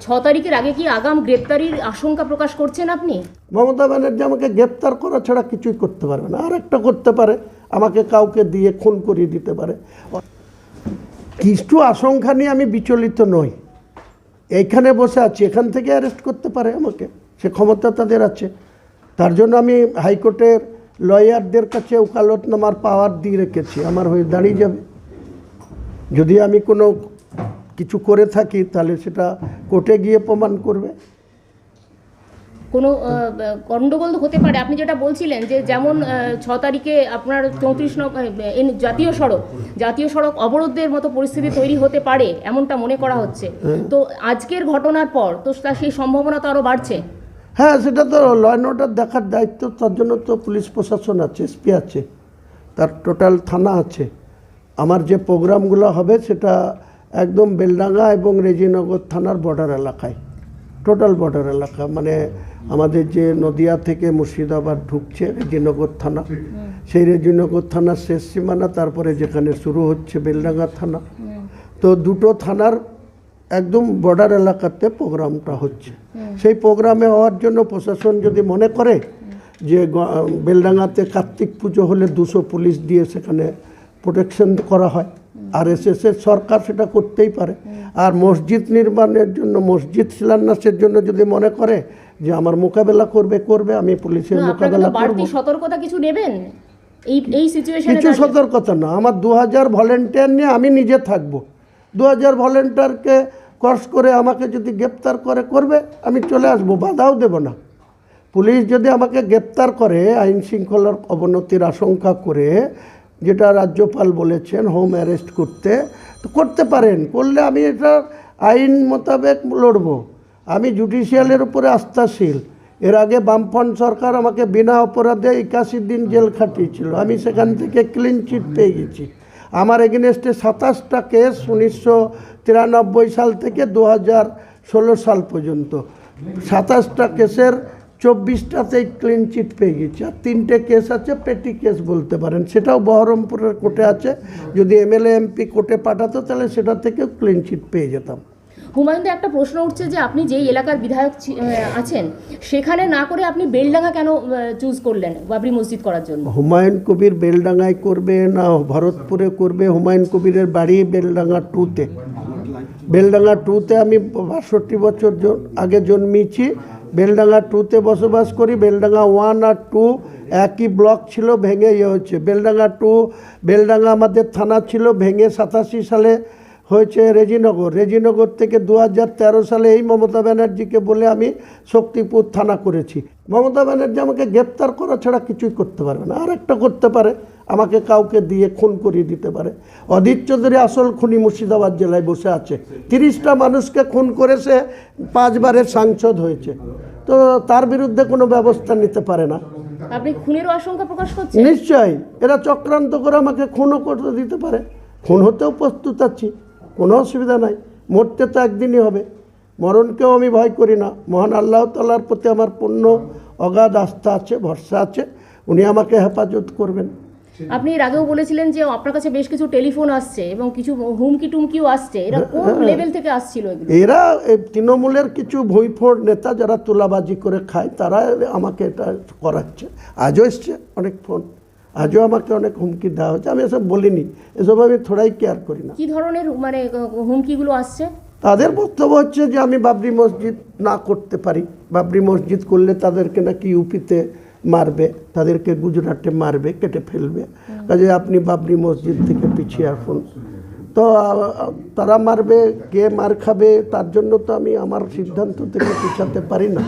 ছ তারিখের আগে কি আগাম গ্রেপ্তারির আশঙ্কা প্রকাশ করছেন আপনি? মমতা ব্যানার্জি আমাকে গ্রেপ্তার করা ছাড়া কিছুই করতে পারবে না। আর একটা করতে পারে, আমাকে কাউকে দিয়ে খুন করিয়ে দিতে পারে। কিছু আশঙ্কা নিয়ে আমি বিচলিত নই। এইখানে বসে আছি, এখান থেকে অ্যারেস্ট করতে পারে আমাকে। সে ক্ষমতা তাদের আছে। তার জন্য আমি হাইকোর্টের লয়ারদের কাছে ওকালতনামার পাওয়ার দিয়ে রেখেছি। আমার হয়ে দাঁড়িয়ে যাবে। যদি আমি কোনো কিছু করে থাকি তাহলে সেটা কোর্টে গিয়ে প্রমাণ করবে। কোনো আহ, গন্ডগোল তো হতে পারে। আপনি যেটা বলছিলেন যে যেমন ছ তারিখে আপনার চৌত্রিশ জাতীয় সড়ক জাতীয় সড়ক অবরোধের মতো পরিস্থিতি তৈরি হতে পারে এমনটা মনে করা হচ্ছে। তো আজকের ঘটনার পর তো তা- সেই সম্ভাবনা তো আরও বাড়ছে। হ্যাঁ সেটা তো ল অ্যান্ড অর্ডার দেখার দায়িত্ব তার জন্য তো পুলিশ প্রশাসন আছে এসপি আছে তার টোটাল থানা আছে। আমার যে প্রোগ্রামগুলো হবে সেটা একদম বেলডাঙ্গা এবং রেজিনগর থানার বর্ডার এলাকায় টোটাল বর্ডার এলাকা। মানে আমাদের যে নদিয়া থেকে মুর্শিদাবাদ ঢুকছে রেজিনগর থানা, সেই রেজিনগর থানার শেষ সীমানা, তারপরে যেখানে শুরু হচ্ছে বেলডাঙ্গা থানা। তো দুটো থানার একদম বর্ডার এলাকাতে প্রোগ্রামটা হচ্ছে। সেই প্রোগ্রামে হওয়ার জন্য প্রশাসন যদি মনে করে যে বেলডাঙ্গাতে কার্তিক পুজো হলে দুশো পুলিশ দিয়ে সেখানে প্রোটেকশন করা হয় আর এস এর সরকার সেটা করতেই পারে। আর মসজিদ নির্মাণের জন্য মসজিদ শিলান্যাসের জন্য যদি মনে করে যে আমার মোকাবেলা করবে করবে আমি পুলিশের মোকাবেলা করব। সতর্কতা কিছু নেবেন? এই এই সিচুয়েশনে কিছু সতর্কতা না আমার দু হাজার ভলেন্টিয়ার নিয়ে আমি নিজে থাকব। দু হাজার ভলেন্টিয়ারকে ক্রস করে আমাকে যদি গ্রেপ্তার করে করবে আমি চলে আসব বাধাও দেব না। পুলিশ যদি আমাকে গ্রেপ্তার করে আইন শৃঙ্খলার অবনতির আশঙ্কা করে যেটা রাজ্যপাল বলেছেন, হোম অ্যারেস্ট করতে। তো করতে পারেন, করলে আমি এটা আইন মোতাবেক লড়ব। আমি জুডিশিয়ালের উপরে আস্থাশীল। এর আগে বামফ্রন্ট সরকার আমাকে বিনা অপরাধে একাশি দিন জেল খাটিয়েছিল। আমি সেখান থেকে ক্লিন চিট পেয়ে গেছি। আমার এগেনস্টে সাতাশটা কেস উনিশশো তিরানব্বই সাল থেকে দু হাজার ষোলো সাল পর্যন্ত। সাতাশটা কেসের চব্বিশটাতেই ক্লিন চিট পেয়ে গেছি। আর তিনটে কেস আছে পেটি কেস বলতে পারেন। সেটাও বহরমপুরের কোর্টে আছে। যদি এমএলএ এমপি কোর্টে পাঠাতো তাহলে সেটা থেকেও ক্লিন চিট পেয়ে যেতাম। হুমায়ুনদা একটা প্রশ্ন উঠছে যে আপনি যেই এলাকার বিধায়ক ছি- আহ, আছেন সেখানে না করে আপনি বেলডাঙ্গা কেন চুজ করলেন বাবরি মসজিদ করার জন্য? হুমায়ুন কবির বেলডাঙ্গায় করবে না ভরতপুরে করবে? হুমায়ুন কবিরের বাড়ি বেলডাঙ্গা টুতে বেলডাঙ্গা টুতে আমি বাষট্টি বছর জ- আগে জন্মেছি বেলডাঙ্গা টুতে বসবাস করি, বেলডাঙ্গা ওয়ান আর টু একই ব্লক ছিল, ভেঙে ইয়ে হচ্ছে। বেলডাঙ্গা টু, বেলডাঙ্গা আমাদের থানা ছিল, ভেঙে সাতাশি সালে হয়েছে রেজিনগর। রেজিনগর থেকে দু হাজার তেরো সালে এই মমতা ব্যানার্জিকে বলে আমি শক্তিপুর থানা করেছি। মমতা ব্যানার্জি আমাকে গ্রেপ্তার করা ছাড়া কিছুই করতে পারবে না। আর একটা করতে পারে আমাকে কাউকে দিয়ে খুন করিয়ে দিতে পারে। অধীর চৌধুরী আসল খুনি মুর্শিদাবাদ জেলায় বসে আছে। তিরিশটা মানুষকে খুন করে সে পাঁচবারের সাংসদ হয়েছে। তো তার বিরুদ্ধে কোনো ব্যবস্থা নিতে পারে না। আপনি খুনেরও আশঙ্কা প্রকাশ করছেন? নিশ্চয়ই। এরা চক্রান্ত করে আমাকে খুনও করতে দিতে পারে। খুন হতেও প্রস্তুত আছি। কোনো অসুবিধা নাই। মরতে তো একদিনই হবে। মরণকেও আমি ভয় করি না। মহান আল্লাহ তাল্লার প্রতি আমার পূর্ণ অগাধ আস্থা আছে ভরসা আছে। উনি আমাকে হেফাজত করবেন। আপনি এর আগেও বলেছিলেন যে আপনার কাছে বেশ কিছু টেলিফোন আসছে এবং কিছু হুমকি টুমকিও আসছে। এরা কোন লেভেল থেকে আসছিল এরা তৃণমূলের কিছু ভুঁইফোড় নেতা যারা তুলাবাজি করে খায় তারা আমাকে এটা করাচ্ছে। আজও এসছে অনেক ফোন। আজও আমাকে অনেক হুমকি দেওয়া হচ্ছে আমি এসব বলিনি। এসব আমি থোড়াই কেয়ার করি না। কি ধরনের মানে হুমকিগুলো আসছে? তাদের বক্তব্য হচ্ছে যে আমি বাবরি মসজিদ না করতে পারি। বাবরি মসজিদ করলে তাদেরকে নাকি ইউপিতে মারবে তাদেরকে গুজরাটে মারবে কেটে ফেলবে। কাজে আপনি বাবরি মসজিদ থেকে পিছিয়ে আসুন। তো তারা মারবে কে মার খাবে তার জন্য তো আমি আমার সিদ্ধান্ত থেকে পিছাতে পারি না।